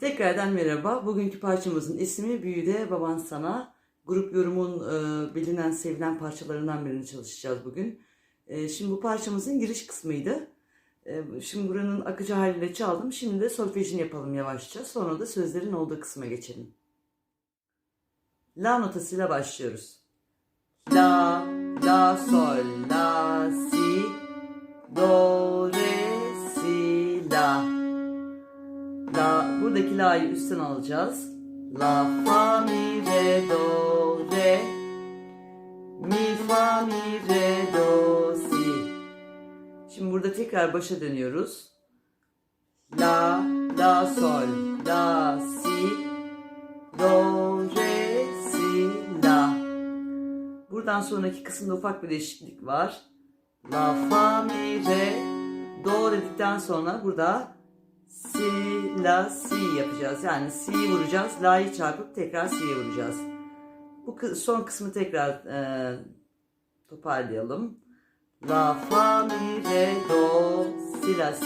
Tekrardan merhaba. Bugünkü parçamızın ismi Büyüde Baban Sana. Grup yorumun e, bilinen, sevilen parçalarından birini çalışacağız bugün. E, şimdi bu parçamızın giriş kısmıydı. E, şimdi buranın akıcı haliyle çaldım. Şimdi de solfejini yapalım yavaşça. Sonra da sözlerin olduğu kısma geçelim. La notasıyla başlıyoruz. La, la, sol, la, si, do, re, La, buradaki la'yı üstten alacağız. La, fa, mi, re, do, re. Mi, fa, mi, re, do, si. Şimdi burada tekrar başa dönüyoruz. La, la, sol, la, si, do, re, si, la. Buradan sonraki kısımda ufak bir değişiklik var. La, fa, mi, re, do dedikten sonra burada si, la, si yapacağız. Yani si'yi vuracağız. La'yı çarpıp tekrar si'ye vuracağız. Bu son kısmı tekrar e, toparlayalım. La, fa, mi, re, do, si, la, si.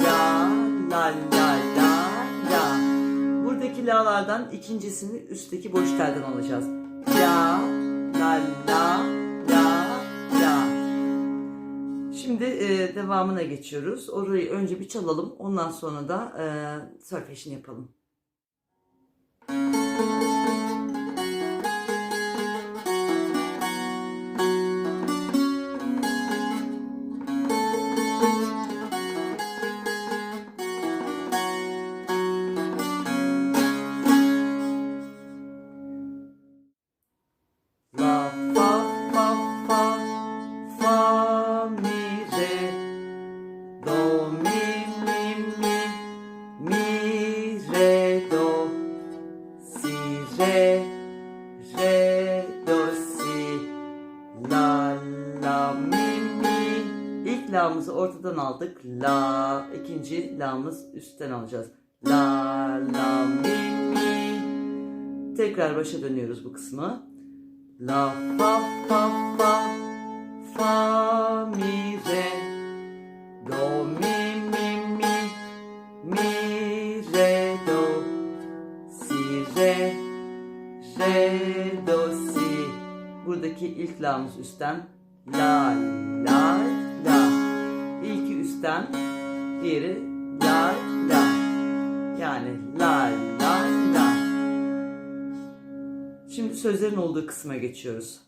La, la, la, la, la. Buradaki la'lardan ikincisini üstteki boş telden alacağız. La, la, la, la, Şimdi e, devamına geçiyoruz. Orayı önce bir çalalım. Ondan sonra da e, solfejini yapalım. La'mızı ortadan aldık. La ikinci la'mız üstten alacağız. La la mi mi tekrar başa dönüyoruz bu kısmı. La fa fa fa fa mi re do mi mi mi mi re do si re re do si. Buradaki ilk la'mız üstten la üstten diğeri la la yani la la la Şimdi sözlerin olduğu kısma geçiyoruz.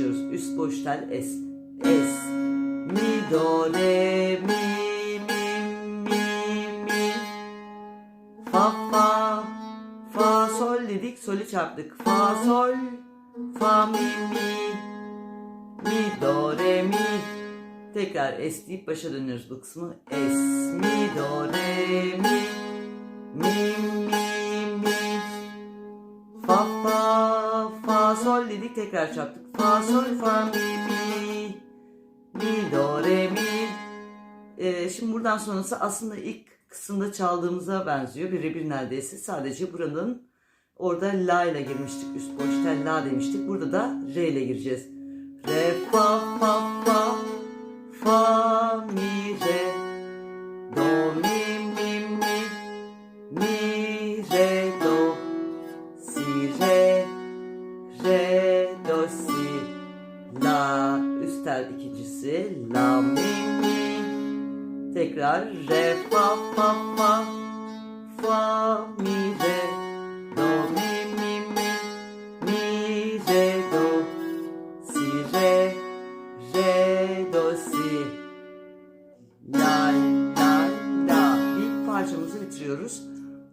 Başlıyoruz. Üst boş tel es. Es. Mi do re mi mi mi mi. Fa fa. Fa sol dedik. Solü çarptık. Fa sol. Fa mi mi. Mi do re mi. Tekrar es deyip başa dönüyoruz bu kısmı. Es mi do re mi. Mi mi mi. Fa fa sol dedik tekrar çarptık. Fa sol fa mi mi mi do re mi. Ee, şimdi buradan sonrası aslında ilk kısımda çaldığımıza benziyor. Birebir neredeyse. Sadece buranın orada la ile girmiştik. Üst boş tel la demiştik. Burada da re ile gireceğiz. Re fa fa fa fa mi re la üst tel ikincisi la mi mi tekrar re fa fa fa fa mi re do mi mi mi mi re do si re re do si la la la ilk parçamızı bitiriyoruz.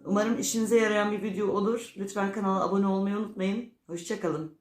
Umarım işinize yarayan bir video olur. Lütfen kanala abone olmayı unutmayın. Hoşçakalın.